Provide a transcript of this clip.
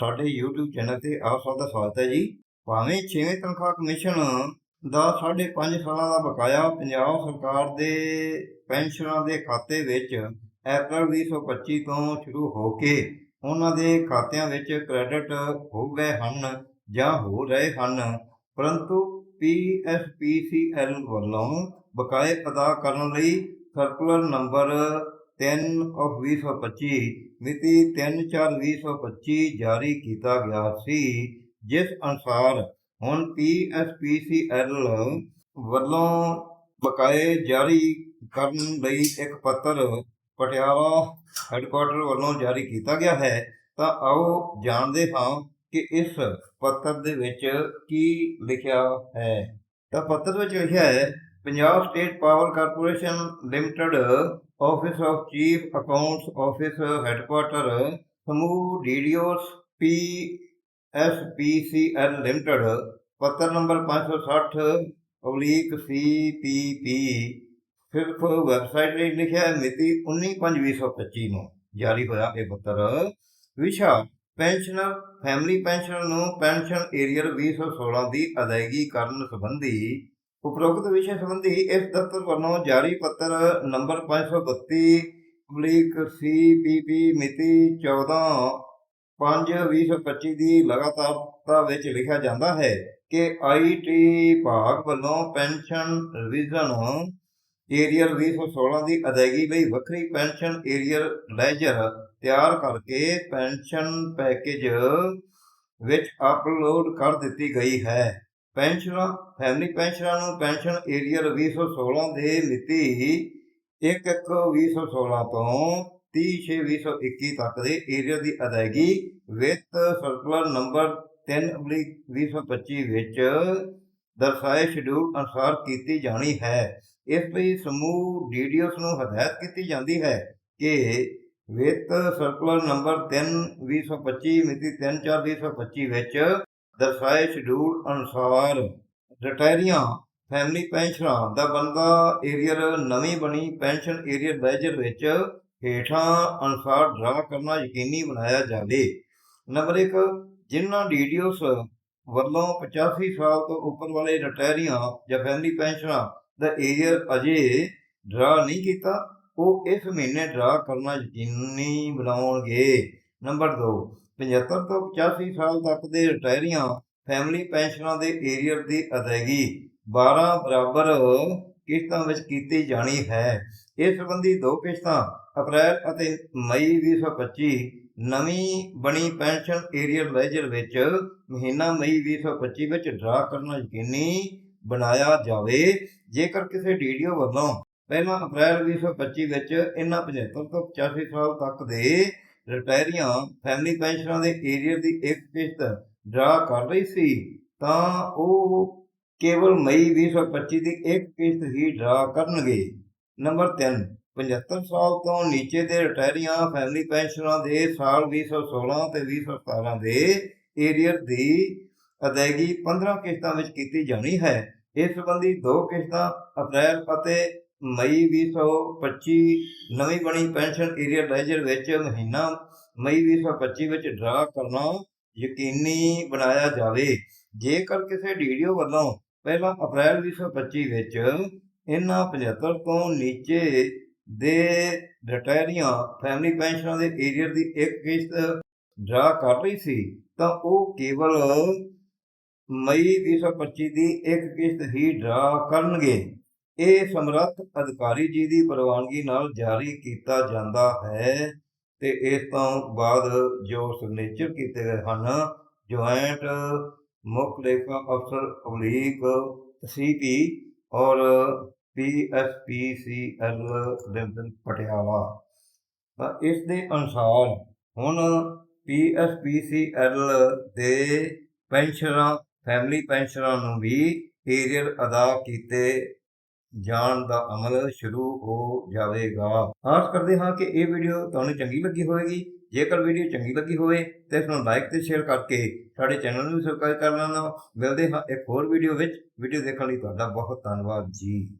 ਸਾਡੇ YouTube channel ਤੇ ਆਪ ਸਭ ਦਾ ਸਵਾਗਤ ਹੈ ਜੀ। ਭਾਵੇਂ 6ਵੇਂ ਤਨਖਾਹ ਕਮਿਸ਼ਨ ਦਾ 5.5 ਸਾਲਾਂ ਦਾ ਬਕਾਇਆ ਪੰਜਾਬ ਸਰਕਾਰ ਦੇ ਪੈਨਸ਼ਨਰਾਂ ਦੇ ਖਾਤੇ ਵਿੱਚ ਅਪ੍ਰੈਲ 2025 ਤੋਂ ਸ਼ੁਰੂ ਹੋ ਕੇ ਉਹਨਾਂ ਦੇ ਖਾਤਿਆਂ ਵਿੱਚ ਕ੍ਰੈਡਿਟ ਹੋ ਗਏ ਹਨ ਜਾਂ ਹੋ ਰਹੇ ਹਨ। ਪਰੰਤੂ PSPCL ਵੱਲੋਂ ਬਕਾਏ ਅਦਾ ਕਰਨ ਲਈ ਸਰਕੂਲਰ ਨੰਬਰ 3 of 2025 ਮਿਤੀ 3/4/2025 ਜਾਰੀ ਕੀਤਾ ਗਿਆ ਸੀ, ਜਿਸ ਅਨੁਸਾਰ ਹੁਣ PSPCL ਵੱਲੋਂ ਬਕਾਏ ਜਾਰੀ ਕਰਨ ਲਈ ਇੱਕ ਪੱਤਰ ਪਟਿਆਲਾ ਹੈੱਡਕੁਆਟਰ ਵੱਲੋਂ ਜਾਰੀ ਕੀਤਾ ਗਿਆ ਹੈ। ਤਾਂ ਆਓ ਜਾਣਦੇ ਹਾਂ ਕਿ ਇਸ ਪੱਤਰ ਦੇ ਵਿੱਚ ਕੀ ਲਿਖਿਆ ਹੈ। ਤਾਂ ਪੱਤਰ ਵਿੱਚ ਲਿਖਿਆ ਹੈ Punjab state power corporation limited office of chief accounts office headquarter ਸਮੂਹ DDOs P S P C PSPCL limited ਪੱਤਰ ਨੰਬਰ 560 ਅਬਲੀਕ ਪੀ ਸਿਰਫ ਵੈਬਸਾਈਟ ਲਈ ਲਿਖਿਆ ਹੈ, ਮਿਤੀ 19/5/2025 ਨੂੰ ਜਾਰੀ ਹੋਇਆ ਇਹ ਪੱਤਰ। ਵਿਸ਼ਾ ਪੈਨਸ਼ਨਰ ਫੈਮਿਲੀ ਪੈਨਸ਼ਨਰ ਨੂੰ ਪੈਨਸ਼ਨ ਏਰੀਅਰ 2016 ਦੀ ਅਦਾਇਗੀ ਕਰਨ ਸੰਬੰਧੀ ਉਪਰੋਕਤ ਵਿਸ਼ੇ ਸੰਬੰਧੀ ਇਸ ਦਫ਼ਤਰ ਵੱਲੋਂ ਜਾਰੀ ਪੱਤਰ ਨੰਬਰ 532 ਅਬਲੀਕ ਸੀਪੀਪੀ ਮਿਤੀ 14 5/2025 ਦੀ ਲਗਾਤਾਰਤਾ ਵਿੱਚ ਲਿਖਿਆ ਜਾਂਦਾ ਹੈ ਕਿ ਆਈਟੀ ਭਾਗ ਵੱਲੋਂ ਪੈਨਸ਼ਨ ਰਿਵੀਜ਼ਨ ਏਰੀਅਰ 2016 ਦੀ ਅਦਾਇਗੀ ਲਈ ਵੱਖਰੀ ਪੈਨਸ਼ਨ ਏਰੀਅਰ ਲੈਜਰ ਤਿਆਰ ਕਰਕੇ ਪੈਨਸ਼ਨ ਪੈਕੇਜ ਵਿੱਚ ਅਪਲੋਡ ਕਰ ਦਿੱਤੀ ਗਈ ਹੈ। ਪੈਨਸ਼ਨਾਂ, ਫੈਮਿਲੀ ਪੈਨਸ਼ਨਾਂ ਨੂੰ ਪੈਨਸ਼ਨ ਏਰੀਅਰ 2016 ਦੇ ਮਿਤੀ 1/1/2016 ਤੋਂ 30/6/2021 ਤੱਕ ਦੇ ਏਰੀਅਰ ਦੀ ਅਦਾਇਗੀ ਵਿੱਤ ਸਰਕੂਲਰ ਨੰਬਰ 3/2025 ਵਿੱਚ ਦਰਸਾਏ ਸ਼ਡਿਊਲ ਅਨੁਸਾਰ ਕੀਤੀ ਜਾਣੀ ਹੈ। ਇਸ ਲਈ ਸਮੂਹ ਡੀਡੀਓਸ ਨੂੰ ਹਦਾਇਤ ਕੀਤੀ ਜਾਂਦੀ ਹੈ ਕਿ ਵਿੱਤ ਸਰਕੂਲਰ ਨੰਬਰ 3/2025 ਮਿਤੀ 3/4/2025 ਵਿੱਚ ਦਰਸਾਏ ਸ਼ਡਿਊਲ ਅਨੁਸਾਰ ਰਿਟਾਇਰੀਆਂ ਫੈਮਿਲੀ ਪੈਨਸ਼ਨਾਂ ਦਾ ਬੰਦਾ ਏਰੀਅਰ ਨਵੀਂ ਬਣੀ ਪੈਨਸ਼ਨ ਏਰੀਅਰ ਲੈਜਰ ਵਿੱਚ ਹੇਠਾਂ ਅਨੁਸਾਰ ਡਰਾ ਕਰਨਾ ਯਕੀਨੀ ਬਣਾਇਆ ਜਾਵੇ। ਨੰਬਰ 1 ਜਿਨ੍ਹਾਂ ਡੀਡੀਓਸ ਵੱਲੋਂ 85 ਸਾਲ ਤੋਂ ਉੱਪਰ ਵਾਲੇ ਰਿਟਾਇਰੀਆਂ ਜਾਂ ਫੈਮਿਲੀ ਪੈਨਸ਼ਨਾਂ ਦਾ ਏਰੀਅਰ ਅਜੇ ਡਰਾ ਨਹੀਂ ਕੀਤਾ, ਉਹ ਇਸ ਮਹੀਨੇ ਡਰਾ ਕਰਨਾ ਯਕੀਨੀ ਬਣਾਉਣਗੇ। ਨੰਬਰ 2 75 ਤੋਂ 85 ਸਾਲ ਤੱਕ ਦੇ ਰਿਟਾਇਰੀਆਂ ਫੈਮਿਲੀ ਪੈਨਸ਼ਨਾਂ ਦੇ ਏਰੀਅਰ ਦੀ ਅਦਾਇਗੀ 12 ਬਰਾਬਰ ਕਿਸ਼ਤਾਂ ਵਿੱਚ ਕੀਤੀ ਜਾਣੀ ਹੈ। ਇਸ ਸੰਬੰਧੀ ਦੋ ਕਿਸ਼ਤਾਂ, ਅਪ੍ਰੈਲ ਅਤੇ ਮਈ 2025 ਨਵੀਂ ਬਣੀ ਪੈਨਸ਼ਨ ਏਰੀਅਰ ਲੈਜਰ ਵਿੱਚ ਮਹੀਨਾ ਮਈ 2025 ਵਿੱਚ ਡਰਾ ਕਰਨਾ ਯਕੀਨੀ ਬਣਾਇਆ ਜਾਵੇ। ਜੇਕਰ ਕਿਸੇ ਡੀਡੀਓ ਵੱਲੋਂ ਪਹਿਲਾਂ ਅਪ੍ਰੈਲ 2025 ਵਿੱਚ ਇਹਨਾਂ 75 ਤੋਂ 85 ਸਾਲ ਤੱਕ ਦੇ ਰਿਟਾਇਰੀਆਂ ਫੈਮਿਲੀ ਪੈਨਸ਼ਨਾਂ ਦੇ ਏਰੀਅਰ ਦੀ ਇੱਕ ਕਿਸ਼ਤ ਡਰਾ ਕਰ ਰਹੀ ਸੀ, ਤਾਂ ਉਹ ਕੇਵਲ ਮਈ 2025 ਦੀ ਇੱਕ ਕਿਸ਼ਤ ਹੀ ਡਰਾ ਕਰਨਗੇ। ਨੰਬਰ 3 75 ਸਾਲ ਤੋਂ ਨੀਚੇ ਦੇ ਰਿਟਾਇਰੀਆਂ ਫੈਮਿਲੀ ਪੈਨਸ਼ਨਾਂ ਦੇ ਸਾਲ 2016 ਤੇ 2017 ਦੇ ਏਰੀਅਰ ਦੀ ਅਦਾਇਗੀ 15 ਕਿਸ਼ਤਾਂ ਵਿੱਚ ਕੀਤੀ ਜਾਣੀ ਹੈ। ਇਸ ਸੰਬੰਧੀ ਦੋ ਕਿਸ਼ਤਾਂ ਅਪ੍ਰੈਲ ਅਤੇ ਮਈ 2025 ਨਵੀਂ ਬਣੀ ਪੈਨਸ਼ਨ ਏਰੀਅਰ ਲੈਜਰ ਵਿੱਚ ਮਹੀਨਾ, ਮਈ 2025 ਵਿੱਚ ਡਰਾ ਕਰਨਾ ਯਕੀਨੀ ਬਣਾਇਆ ਜਾਵੇ। ਜੇਕਰ ਕਿਸੇ ਡੀਡੀਓ ਵੱਲੋਂ ਪਹਿਲਾਂ ਅਪ੍ਰੈਲ 2025 ਵਿੱਚ ਇਹਨਾਂ 75 ਤੋਂ ਨੀਚੇ ਦੇ ਰਿਟਾਇਰੀਆਂ ਫੈਮਿਲੀ ਪੈਨਸ਼ਨਾਂ ਦੇ ਏਰੀਅਰ ਦੀ ਇੱਕ ਕਿਸ਼ਤ ਡਰਾ ਕਰ ਰਹੀ ਸੀ, ਤਾਂ ਉਹ ਕੇਵਲ ਮਈ 2025 ਦੀ ਇੱਕ ਕਿਸ਼ਤ ਹੀ ਡਰਾ ਕਰਨਗੇ। ਇਹ ਸਮਰੱਥ ਅਧਿਕਾਰੀ ਜੀ ਦੀ ਪ੍ਰਵਾਨਗੀ ਨਾਲ ਜਾਰੀ ਕੀਤਾ ਜਾਂਦਾ ਹੈ ਤੇ ਇਸ ਤੋਂ ਬਾਅਦ ਜੋ ਸਿਗਨੇਚਰ ਕੀਤੇ ਗਏ ਹਨ ਜੁਆਇੰਟ ਮੁੱਖ ਲੇਖਾ ਅਫਸਰ ਅਮਰੀਕ ਸੀਪੀ ਔਰ ਪੀਐਸਪੀਸੀਐਲ ਲਿਮਟਿਡ ਪਟਿਆਲਾ। ਤਾਂ ਇਸ ਦੇ ਅਨੁਸਾਰ ਹੁਣ ਪੀਐਸਪੀਸੀਐਲ ਦੇ ਪੈਨਸ਼ਨਰਾਂ ਫੈਮਿਲੀ ਪੈਨਸ਼ਨਰਾਂ ਨੂੰ ਵੀ ਏਰੀਅਲ ਅਦਾ ਕੀਤੇ ਜਾਣ ਦਾ ਅਮਲ ਸ਼ੁਰੂ ਹੋ ਜਾਵੇਗਾ। ਆਸ ਕਰਦੇ ਹਾਂ ਕਿ ਇਹ ਵੀਡੀਓ ਤੁਹਾਨੂੰ ਚੰਗੀ ਲੱਗੀ ਹੋਵੇਗੀ। ਜੇਕਰ ਵੀਡੀਓ ਚੰਗੀ ਲੱਗੀ ਹੋਵੇ, ਤਾਂ ਇਸ ਨੂੰ ਲਾਈਕ ਤੇ ਸ਼ੇਅਰ ਕਰਕੇ ਸਾਡੇ ਚੈਨਲ ਨੂੰ ਵੀ ਸਬਸਕ੍ਰਾਈਬ ਕਰ ਲੈਣਾ। ਮਿਲਦੇ ਹਾਂ ਇੱਕ ਹੋਰ ਵੀਡੀਓ ਵਿੱਚ। ਵੀਡੀਓ ਦੇਖਣ ਲਈ ਤੁਹਾਡਾ ਬਹੁਤ ਧੰਨਵਾਦ ਜੀ।